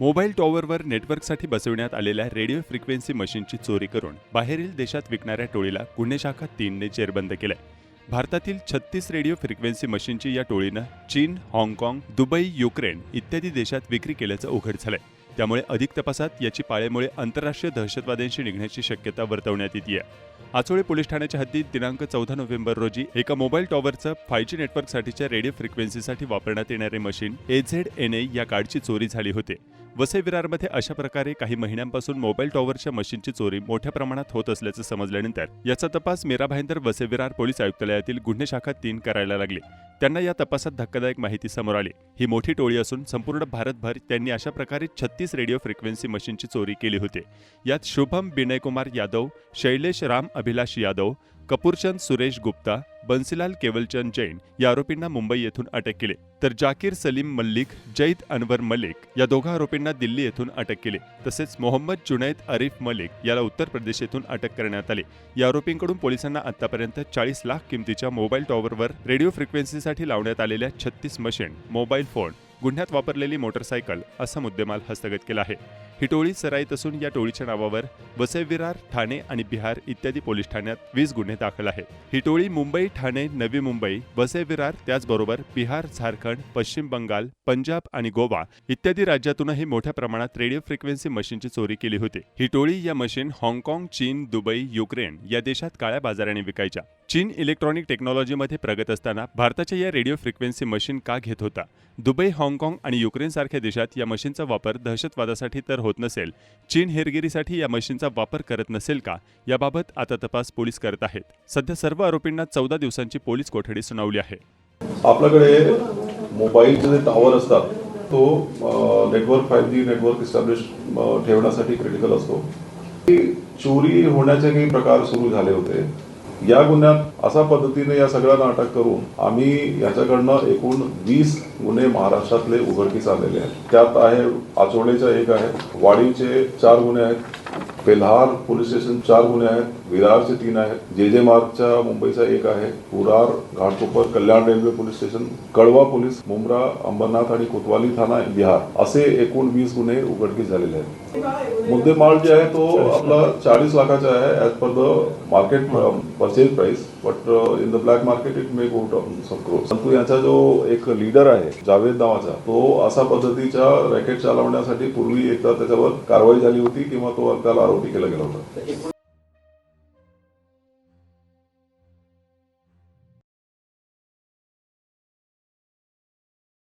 Mobile टॉवरवर नेटवर्कसाठी बसवण्यात आलेल्या रेडिओ फ्रिक्वेन्सी मशीनची चोरी करून बाहेरील देशात विकणाऱ्या टोळीला गुन्हे शाखा तीनने जेरबंद केलंय. भारतातील छत्तीस रेडिओ फ्रिक्वेन्सी मशीनची या टोळीनं चीन हाँगकाँग दुबई युक्रेन इत्यादी देशात विक्री केल्याचं उघड झालंय. त्यामुळे अधिक तपासात याची पाळेमुळे आंतरराष्ट्रीय दहशतवाद्यांशी निघण्याची शक्यता वर्तवण्यात येते आचोळी पोलीस ठाण्याच्या हद्दीत दिनांक चौदा नोव्हेंबर रोजी एका मोबाईल टॉवरचं फाय जी नेटवर्कसाठीच्या रेडिओ फ्रिक्वेन्सीसाठी वापरण्यात येणारे मशीन एझेड एन ए या कार्डची चोरी झाली होती. वसई विरारमध्ये अशा प्रकारे काही महिन्यांपासून मोबाईल टॉवरच्या मशीनची चोरी मोठ्या प्रमाणात होत असल्याचं समजल्यानंतर याचा तपास मीरा भाईंदर वसई विरार पोलीस आयुक्तालयातील गुन्हे शाखा तीन करायला लागली. त्यांना या तपासात धक्कादायक माहिती समोर आली. ही मोठी टोळी असून संपूर्ण भारतभर त्यांनी अशा प्रकारे छत्तीस रेडिओ फ्रिक्वेन्सी मशीनची चोरी केली होती. यात शुभम विनयकुमार यादव शैलेश राम अभिलाष यादव कपूरचंद सुरेश गुप्ता बन्सीलाल केवलचंद जैन या आरोपींना मुंबई येथून अटक केली. तर जाकीर सलीम मल्लिक जैद अनवर मलिक या दोघा आरोपींना दिल्ली येथून अटक केली. तसेच मोहम्मद जुनैद अरिफ मलिक याला उत्तर प्रदेश येथून अटक करण्यात आली. या आरोपींकडून पोलिसांना आतापर्यंत चाळीस लाख किमतीच्या मोबाईल टॉवरवर रेडिओ फ्रिक्वेन्सीसाठी लावण्यात आलेल्या छत्तीस मशीन मोबाईल फोन गुन्ह्यात वापरलेली मोटरसायकल असा मुद्देमाल हस्तगत केला आहे. ही टोळी सराईत असून या टोळीच्या नावावर वसईविरार ठाणे आणि बिहार इत्यादी पोलीस ठाण्यात वीस गुन्हे दाखल आहेत. ही टोळी मुंबई ठाणे नवी मुंबई वसई विरार त्याचबरोबर बिहार झारखंड पश्चिम बंगाल पंजाब आणि गोवा इत्यादी राज्यातूनही मोठ्या प्रमाणात रेडिओ फ्रिक्वेन्सी मशीनची चोरी केली होती. ही टोळी या मशीन हाँगकाँग चीन दुबई युक्रेन या देशात काळ्या बाजाराने विकायच्या. चीन इलेक्ट्रॉनिक टेक्नॉलॉजीमध्ये प्रगत असताना भारताच्या या रेडिओ फ्रिक्वेन्सी मशीन का घेत होता? दुबई हाँगकाँग आणि युक्रेनसारख्या देशात या मशीनचा वापर दहशतवादासाठी तर होत नसेल. चीन हेरगिरीसाठी या मशीनचा वापर करत नसेल का? याबाबत आता तपास पोलीस करत आहेत. सध्या सर्व आरोपींना चौदा दिवसांची पोलीस कोठडी सुनावली आहे. आपल्याकडे मोबाईलचे जे टॉवर असतात तो network five G network establish ठेवण्यासाठी क्रिटिकल असतो. चोरी होण्याचे काही प्रकार सुरू झाले होते. या गुन्ह्यात अशा पद्धतीने या सगळ्यांना अटक करून आम्ही याच्याकडनं एकूण वीस गुन्हे महाराष्ट्रातले उघडकीस आलेले आहेत. त्यात आहे आचोडेचा एक आहे वाडीचे चार गुन्हे आहेत पेल्हार पोलीस स्टेशन चार गुन्हे आहेत विरारचे तीन आहेत जे जे मार्गच्या मुंबईचा एक आहे Kurar Ghatkopar Kalyan railway police station Kalwa police Mumbra Ambernath आणि कोतवाली थाना बिहार असे एकूण वीस गुन्हे उघडकीस झालेले आहेत. मुद्देमाल जे आहे तो आपला चाळीस लाखाचा आहे as per the market purchase price but in the black market it may go some परंतु याचा जो एक लीडर आहे जावेद नावाचा तो असा पद्धतीच्या रॅकेट चालवण्यासाठी पूर्वी एकदा त्याच्यावर कारवाई झाली होती किंवा तो त्याला आरोपी केला गेला होता. एकूण